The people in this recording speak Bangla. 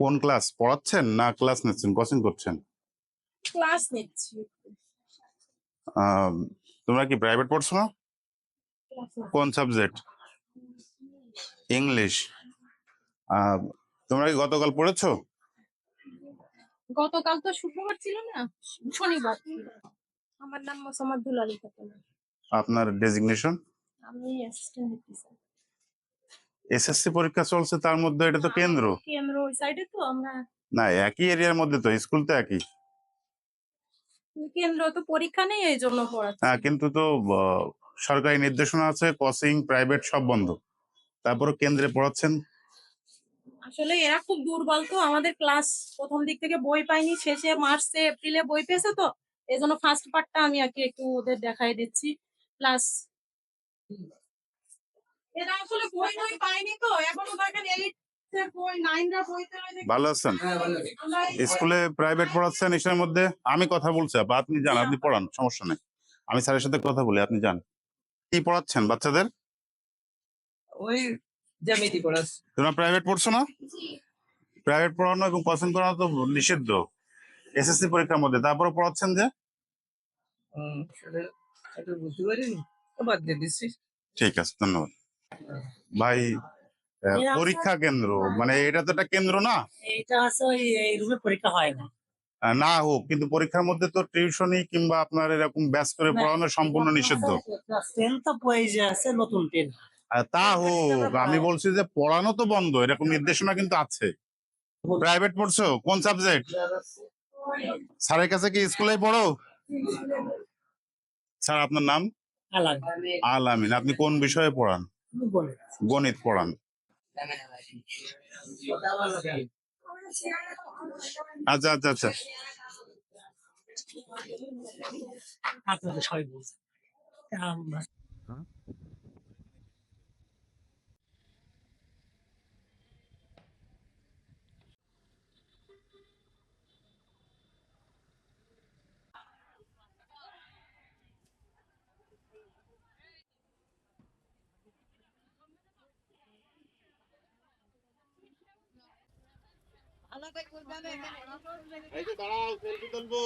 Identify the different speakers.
Speaker 1: কোন ক্লাস পড়াচ্ছেন না ক্লাস নিচ্ছেন? কোচিং করছেন।
Speaker 2: ক্লাস নিচ্ছি।
Speaker 1: তোমরা কি প্রাইভেট পড়ছো? না কোন সাবজেক্ট ইংলিশ তোমরা কি গতকাল পড়েছো?
Speaker 2: গতকাল তো শুক্রবার ছিল না শনিবার আমার নাম মোসাম্মদ দুলালি। খাতুন
Speaker 1: আপনার ডেজিগনেশন
Speaker 2: আমি অ্যাসিস্ট্যান্ট অফিসার
Speaker 1: এসএসসি পরীক্ষা চলছে তার মধ্যে এটা তো কেন্দ্র।
Speaker 2: কেন্দ্র ওই সাইডে তো আমরা
Speaker 1: না একই এরিয়ার মধ্যে তো স্কুল তো একই।
Speaker 2: কেন্দ্র তো পরীক্ষা নেই এই জন্য পড়াচ্ছি।
Speaker 1: হ্যাঁ কিন্তু তো সরকারি নির্দেশনা আছে কোচিং প্রাইভেট সব বন্ধ। তারপরে কেন্দ্রে পড়াচ্ছেন?
Speaker 2: আসলে এরা খুব দুর্বল তো আমাদের ক্লাস প্রথম দিক থেকে বই পাইনি শেষে মার্চে এপ্রিলে বই পেয়েছে তো এই জন্য ফার্স্ট পার্টটা আমি আর কি একটু ওদের দেখাই দিচ্ছি। প্লাস এরা আসলে বই বই পাইনি তো এখনও দেখেন এইট বই নাইনরা বইতে রয়েছে
Speaker 1: ভালো আছেন? স্কুলে প্রাইভেট পড়াচ্ছেন এসের মধ্যে? আমি কথা বলছি আপা আপনি যান আপনি পড়ান সমস্যা নেই। আমি স্যারের সাথে কথা বলি আপনি যান। কি পড়াচ্ছেন বাচ্চাদের?
Speaker 3: ওই জ্যামিতি পড়াস
Speaker 1: তোমরা প্রাইভেট পড়ছো না? প্রাইভেট পড়ানো এবং পছন্দ করানো তো নিষিদ্ধ। এসএসসি পরীক্ষার মধ্যে তারপরে পড়াচ্ছেন যে? ঠিক আছে ধন্যবাদ। ভাই পরীক্ষা কেন্দ্র। মানে এটা তো একটা কেন্দ্র না?
Speaker 4: এটা আছে এই রুমে পরীক্ষা হয় না।
Speaker 1: না হোক কিন্তু পরীক্ষার মধ্যে তো টিউশনি কিংবা আপনার এরকম ব্যাচ করে পড়ানো সম্পূর্ণ নিষিদ্ধ।
Speaker 4: নতুন
Speaker 1: তা হোক আমি বলছি যে পড়ানো তো বন্ধ এরকম নির্দেশনা কিন্তু আছে। প্রাইভেট পড়ছো? কোন সাবজেক্ট স্যারের কাছে কি স্কুলে পড়ো? স্যার আপনার নাম?
Speaker 4: আলাদা
Speaker 1: আল আমিন আপনি কোন বিষয়ে পড়ান? গণিত পড়ান। আচ্ছা আচ্ছা আচ্ছা।
Speaker 4: আপনাদের সবাই বলছে
Speaker 1: এই যে দাঁড়াও সেলফি তুলবো।